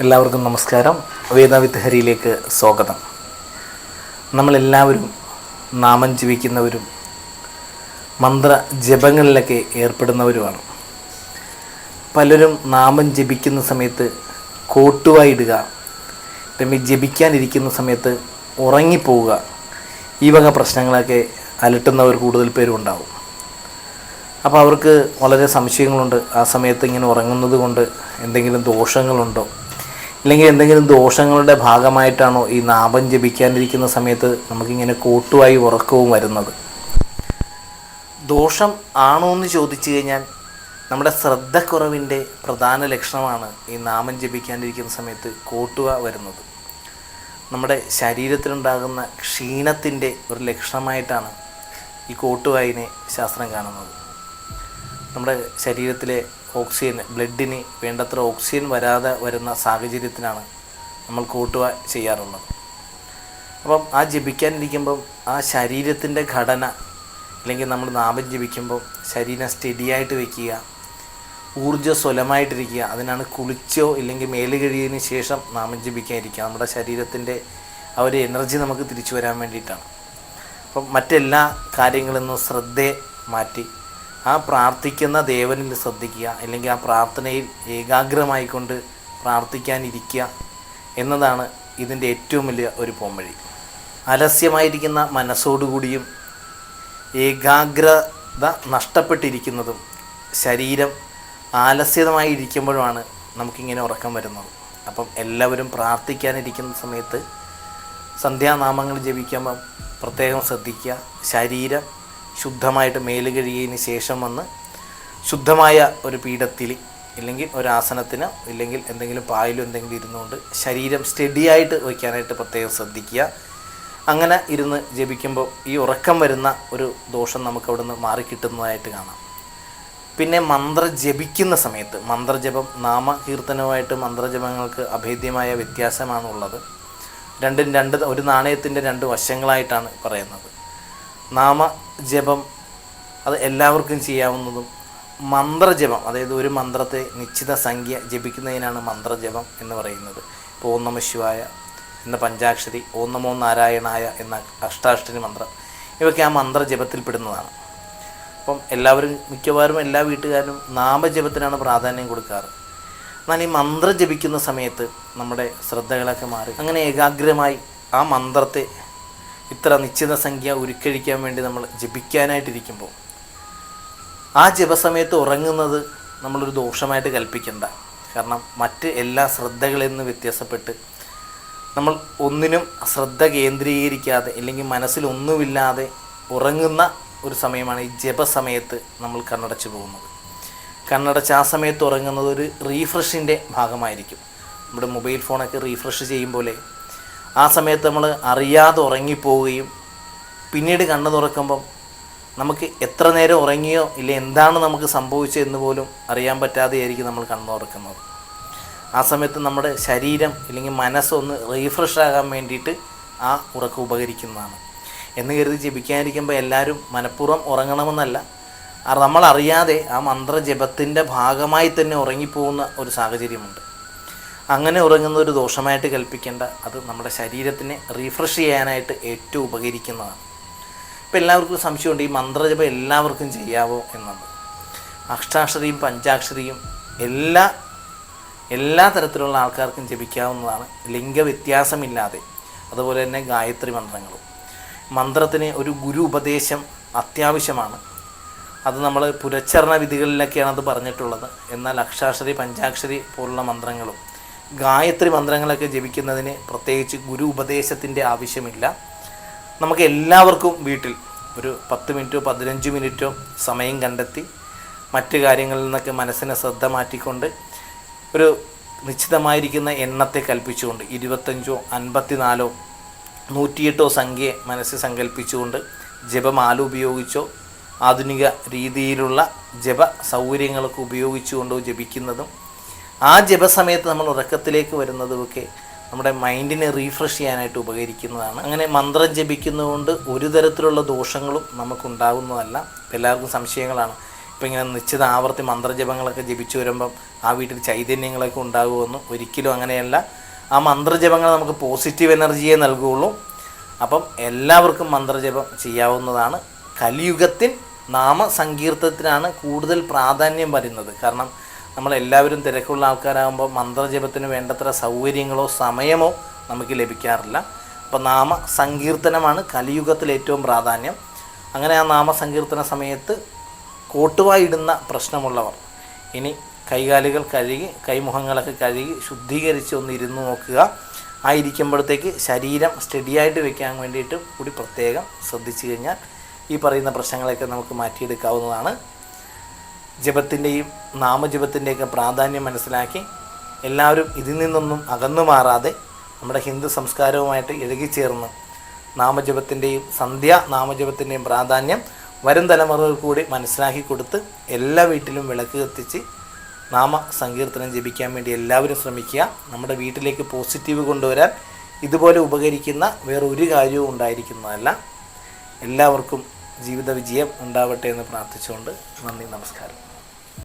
എല്ലാവർക്കും നമസ്കാരം. വേദവിത്ത് ഹരിയിലേക്ക് സ്വാഗതം. നമ്മളെല്ലാവരും നാമം ജീവിക്കുന്നവരും മന്ത്ര ജപങ്ങളിലൊക്കെ ഏർപ്പെടുന്നവരുമാണ്. പലരും നാമം ജപിക്കുന്ന സമയത്ത് കോട്ടുവായിടുക പിന്നെ ജപിക്കാനിരിക്കുന്ന സമയത്ത് ഉറങ്ങിപ്പോവുക ഈ വക പ്രശ്നങ്ങളൊക്കെ അലട്ടുന്നവർ കൂടുതൽ പേരും ഉണ്ടാവും. അപ്പോൾ അവർക്ക് വളരെ സംശയങ്ങളുണ്ട്. ആ സമയത്ത് ഇങ്ങനെ ഉറങ്ങുന്നത് കൊണ്ട് എന്തെങ്കിലും ദോഷങ്ങളുണ്ടോ? അല്ലെങ്കിൽ എന്തെങ്കിലും ദോഷങ്ങളുടെ ഭാഗമായിട്ടാണോ ഈ നാമം ജപിക്കാനിരിക്കുന്ന സമയത്ത് നമുക്കിങ്ങനെ കോട്ടുവായി ഉറക്കവും വരുന്നത്? ദോഷം ആണോ എന്ന് ചോദിച്ചു കഴിഞ്ഞാൽ നമ്മുടെ ശ്രദ്ധക്കുറവിന്റെ പ്രധാന ലക്ഷണമാണ് ഈ നാമം ജപിക്കാനിരിക്കുന്ന സമയത്ത് കൂട്ടുക വരുന്നത്. നമ്മുടെ ശരീരത്തിലുണ്ടാകുന്ന ക്ഷീണത്തിന്റെ ഒരു ലക്ഷണമായിട്ടാണ് ഈ കോട്ടുവായിനെ ശാസ്ത്രം കാണുന്നത്. നമ്മുടെ ശരീരത്തിലെ ഓക്സിജൻ ബ്ലഡിന് വേണ്ടത്ര ഓക്സിജൻ വരാതെ വരുന്ന സാഹചര്യത്തിനാണ് നമ്മൾ കൂട്ടുക ചെയ്യാറുള്ളത്. അപ്പം ആ ജപിക്കാനിരിക്കുമ്പം ആ ശരീരത്തിന്റെ ഘടന അല്ലെങ്കിൽ നമ്മൾ നാമം ജപിക്കുമ്പോൾ ശരീരം സ്റ്റഡിയായിട്ട് വെക്കുക ഊർജസ്വലമായിട്ടിരിക്കുക അതിനാണ് കുളിച്ചോ ഇല്ലെങ്കിൽ മേൽ കഴിയതിന് ശേഷം നാമം ജപിക്കാതിരിക്കുക നമ്മുടെ ശരീരത്തിന്റെ ആ ഒരു എനർജി നമുക്ക് തിരിച്ചു വരാൻ വേണ്ടിയിട്ടാണ്. അപ്പം മറ്റെല്ലാ കാര്യങ്ങളിൽ നിന്നും ശ്രദ്ധയെ മാറ്റി ആ പ്രാർത്ഥിക്കുന്ന ദേവനിൽ ശ്രദ്ധിക്കുക. അല്ലെങ്കിൽ ആ പ്രാർത്ഥനയിൽ ഏകാഗ്രമായിക്കൊണ്ട് പ്രാർത്ഥിക്കാനിരിക്കുക എന്നതാണ് ഇതിന്റെ ഏറ്റവും വലിയ ഒരു പോംവഴി. അലസ്യമായിരിക്കുന്ന മനസ്സോടുകൂടിയും ഏകാഗ്രത നഷ്ടപ്പെട്ടിരിക്കുന്നതും ശരീരം ആലസ്യതമായി ഇരിക്കുമ്പോഴുമാണ് നമുക്കിങ്ങനെ ഉറക്കം വരുന്നത്. അപ്പം എല്ലാവരും പ്രാർത്ഥിക്കാനിരിക്കുന്ന സമയത്ത് സന്ധ്യാനാമങ്ങൾ ജപിക്കുമ്പം പ്രത്യേകം ശ്രദ്ധിക്കുക. ശരീരം ശുദ്ധമായിട്ട് മേൽ കഴുകിയതിന് ശേഷം വന്ന് ശുദ്ധമായ ഒരു പീഠത്തിൽ ഇല്ലെങ്കിൽ ഒരു ആസനത്തിന് ഇല്ലെങ്കിൽ എന്തെങ്കിലും പായലോ എന്തെങ്കിലും ഇരുന്നുകൊണ്ട് ശരീരം സ്റ്റഡിയായിട്ട് വയ്ക്കാനായിട്ട് പ്രത്യേകം ശ്രദ്ധിക്കുക. അങ്ങനെ ഇരുന്ന് ജപിക്കുമ്പോൾ ഈ ഉറക്കം വരുന്ന ഒരു ദോഷം നമുക്ക് അവിടുന്ന് മാറിക്കിട്ടുന്നതായിട്ട് കാണാം. പിന്നെ മന്ത്ര ജപിക്കുന്ന സമയത്ത് മന്ത്രജപം നാമകീർത്തനവുമായിട്ട് മന്ത്രജപങ്ങൾക്ക് അഭേദ്യമായ വ്യത്യാസമാണുള്ളത് രണ്ടും രണ്ട് ഒരു നാണയത്തിന്റെ രണ്ട് വശങ്ങളായിട്ടാണ് പറയുന്നത്. നാമജപം അത് എല്ലാവർക്കും ചെയ്യാവുന്നതും മന്ത്രജപം അതായത് ഒരു മന്ത്രത്തെ നിശ്ചിത സംഖ്യ ജപിക്കുന്നതിനാണ് മന്ത്രജപം എന്ന് പറയുന്നത്. ഇപ്പോൾ ഓം നമ ശിവായ എന്ന പഞ്ചാക്ഷരി ഓം നമോ നാരായണായ എന്ന അഷ്ടാഷ്ടരി മന്ത്രം ഇവയൊക്കെ ആ മന്ത്രജപത്തിൽ പെടുന്നതാണ്. അപ്പം എല്ലാവരും മിക്കവാറും എല്ലാ വീട്ടുകാരും നാമജപത്തിനാണ് പ്രാധാന്യം കൊടുക്കാറ്. എന്നാൽ ഈ മന്ത്രം ജപിക്കുന്ന സമയത്ത് നമ്മുടെ ശ്രദ്ധകളൊക്കെ മാറി അങ്ങനെ ഏകാഗ്രമായി ആ മന്ത്രത്തെ ഇത്ര നിശ്ചിത സംഖ്യ ഉരുക്കഴിക്കാൻ വേണ്ടി നമ്മൾ ജപിക്കാനായിട്ടിരിക്കുമ്പോൾ ആ ജപസമയത്ത് ഉറങ്ങുന്നത് നമ്മളൊരു ദോഷമായിട്ട് കൽപ്പിക്കണ്ട. കാരണം മറ്റ് എല്ലാ ശ്രദ്ധകളിൽ നിന്ന് വ്യത്യാസപ്പെട്ട് നമ്മൾ ഒന്നിനും ശ്രദ്ധ കേന്ദ്രീകരിക്കാതെ അല്ലെങ്കിൽ മനസ്സിലൊന്നുമില്ലാതെ ഉറങ്ങുന്ന ഒരു സമയമാണ് ഈ ജപസമയത്ത് നമ്മൾ കണ്ണടച്ചു പോകുന്നത്. കണ്ണടച്ച് ആ സമയത്ത് ഉറങ്ങുന്നത് ഒരു റീഫ്രഷിന്റെ ഭാഗമായിരിക്കും. നമ്മുടെ മൊബൈൽ ഫോണൊക്കെ റീഫ്രഷ് ചെയ്യും പോലെ ആ സമയത്ത് നമ്മൾ അറിയാതെ ഉറങ്ങിപ്പോവുകയും പിന്നീട് കണ്ണു തുറക്കുമ്പം നമുക്ക് എത്ര നേരം ഉറങ്ങിയോ ഇല്ല എന്താണ് നമുക്ക് സംഭവിച്ചതെന്ന് പോലും അറിയാൻ പറ്റാതെയായിരിക്കും നമ്മൾ കണ്ണു തുറക്കുന്നത്. ആ സമയത്ത് നമ്മുടെ ശരീരം ഇല്ലെങ്കിൽ മനസ്സൊന്ന് റീഫ്രഷ് ആകാൻ വേണ്ടിയിട്ട് ആ ഉറക്കം ഉപകരിക്കുന്നതാണ്. എന്ന് കരുതി ജപിക്കാതിരിക്കുമ്പോൾ എല്ലാവരും മനഃപൂർവം ഉറങ്ങണമെന്നല്ല നമ്മളറിയാതെ ആ മന്ത്രജപത്തിന്റെ ഭാഗമായി തന്നെ ഉറങ്ങിപ്പോകുന്ന ഒരു സാഹചര്യമുണ്ട്. അങ്ങനെ ഉറങ്ങുന്ന ഒരു ദോഷമായിട്ട് കൽപ്പിക്കേണ്ട അത് നമ്മുടെ ശരീരത്തിനെ റീഫ്രഷ് ചെയ്യാനായിട്ട് ഏറ്റവും ഉപകരിക്കുന്നതാണ്. ഇപ്പം എല്ലാവർക്കും സംശയമുണ്ട് ഈ മന്ത്രജപം എല്ലാവർക്കും ചെയ്യാവോ എന്നത്? അഷ്ടാക്ഷരിയും പഞ്ചാക്ഷരിയും എല്ലാ എല്ലാ തരത്തിലുള്ള ആൾക്കാർക്കും ജപിക്കാവുന്നതാണ്. ലിംഗവ്യത്യാസമില്ലാതെ അതുപോലെ തന്നെ ഗായത്രി മന്ത്രങ്ങളും. മന്ത്രത്തിന് ഒരു ഗുരു ഉപദേശം അത്യാവശ്യമാണ്. അത് നമ്മൾ പുരച്ചരണ വിധികളിലൊക്കെയാണ് അത് പറഞ്ഞിട്ടുള്ളത്. എന്നാൽ അക്ഷാക്ഷരി പഞ്ചാക്ഷരി പോലുള്ള മന്ത്രങ്ങളും ഗായത്രി മന്ത്രങ്ങളൊക്കെ ജപിക്കുന്നതിന് പ്രത്യേകിച്ച് ഗുരു ഉപദേശത്തിന്റെ ആവശ്യമില്ല. നമുക്ക് എല്ലാവർക്കും വീട്ടിൽ ഒരു പത്ത് മിനിറ്റോ പതിനഞ്ച് മിനിറ്റോ സമയം കണ്ടെത്തി മറ്റു കാര്യങ്ങളിൽ നിന്നൊക്കെ മനസ്സിനെ ശ്രദ്ധ മാറ്റിക്കൊണ്ട് ഒരു നിശ്ചിതമായിരിക്കുന്ന എണ്ണത്തെ കൽപ്പിച്ചുകൊണ്ട് ഇരുപത്തഞ്ചോ അൻപത്തിനാലോ നൂറ്റിയെട്ടോ സംഖ്യയെ മനസ്സിൽ സങ്കല്പിച്ചുകൊണ്ട് ജപമാല ഉപയോഗിച്ചോ ആധുനിക രീതിയിലുള്ള ജപ സൗകര്യങ്ങളൊക്കെ ഉപയോഗിച്ചുകൊണ്ടോ ജപിക്കുന്നതും ആ ജപസമയത്ത് നമ്മൾ ഉറക്കത്തിലേക്ക് വരുന്നതുമൊക്കെ നമ്മുടെ മൈൻഡിനെ റീഫ്രഷ് ചെയ്യാനായിട്ട് ഉപകരിക്കുന്നതാണ്. അങ്ങനെ മന്ത്രം ജപിക്കുന്നതുകൊണ്ട് ഒരു തരത്തിലുള്ള ദോഷങ്ങളും നമുക്കുണ്ടാകുന്നതല്ല എല്ലാവർക്കും സംശയങ്ങളാണ്. ഇപ്പം ഇങ്ങനെ നിശ്ചിത ആവർത്തി മന്ത്രജപങ്ങളൊക്കെ ജപിച്ചു വരുമ്പം ആ വീട്ടിൽ ചൈതന്യങ്ങളൊക്കെ ഉണ്ടാകുമെന്നും ഒരിക്കലും അങ്ങനെയല്ല. ആ മന്ത്രജപങ്ങൾ നമുക്ക് പോസിറ്റീവ് എനർജിയെ നൽകുകയുള്ളൂ. അപ്പം എല്ലാവർക്കും മന്ത്രജപം ചെയ്യാവുന്നതാണ്. കലിയുഗത്തിൽ നാമസങ്കീർത്തത്തിനാണ് കൂടുതൽ പ്രാധാന്യം വരുന്നത്. കാരണം നമ്മളെല്ലാവരും തിരക്കുള്ള ആൾക്കാരാകുമ്പോൾ മന്ത്രജപത്തിന് വേണ്ടത്ര സൗകര്യങ്ങളോ സമയമോ നമുക്ക് ലഭിക്കാറില്ല. അപ്പോൾ നാമ സങ്കീർത്തനമാണ് കലിയുഗത്തിൽ ഏറ്റവും പ്രാധാന്യം. അങ്ങനെ ആ നാമ നാമസങ്കീർത്തന സമയത്ത് കോട്ടുവായിടുന്ന പ്രശ്നമുള്ളവർ ഇനി കൈകാലുകൾ കഴുകി കൈമുഖങ്ങളൊക്കെ കഴുകി ശുദ്ധീകരിച്ച് ഒന്ന് ഇരുന്ന് നോക്കുക. ആയിരിക്കുമ്പോഴത്തേക്ക് ശരീരം സ്റ്റഡിയായിട്ട് വെക്കാൻ വേണ്ടിയിട്ട് കൂടി പ്രത്യേകം ശ്രദ്ധിച്ചു കഴിഞ്ഞാൽ ഈ പറയുന്ന പ്രശ്നങ്ങളെയൊക്കെ നമുക്ക് മാറ്റിയെടുക്കാവുന്നതാണ്. ജപത്തിന്റെയും നാമജപത്തിന്റെയൊക്കെ പ്രാധാന്യം മനസ്സിലാക്കി എല്ലാവരും ഇതിൽ നിന്നൊന്നും അകന്നു മാറാതെ നമ്മുടെ ഹിന്ദു സംസ്കാരവുമായിട്ട് ഇഴുകിച്ചേർന്ന് നാമജപത്തിന്റെയും സന്ധ്യ നാമജപത്തിന്റെയും പ്രാധാന്യം വരും തലമുറകൾ കൂടി മനസ്സിലാക്കി കൊടുത്ത് എല്ലാ വീട്ടിലും വിളക്ക് കത്തിച്ച് നാമ സങ്കീർത്തനം ജപിക്കാൻ വേണ്ടി എല്ലാവരും ശ്രമിക്കുക. നമ്മുടെ വീട്ടിലേക്ക് പോസിറ്റീവ് കൊണ്ടുവരാൻ ഇതുപോലെ ഉപകരിക്കുന്ന വേറൊരു കാര്യവും ഉണ്ടായിരിക്കുന്നതല്ല. എല്ലാവർക്കും ജീവിത വിജയം ഉണ്ടാവട്ടെ എന്ന് പ്രാർത്ഥിച്ചുകൊണ്ട് നന്ദി നമസ്കാരം.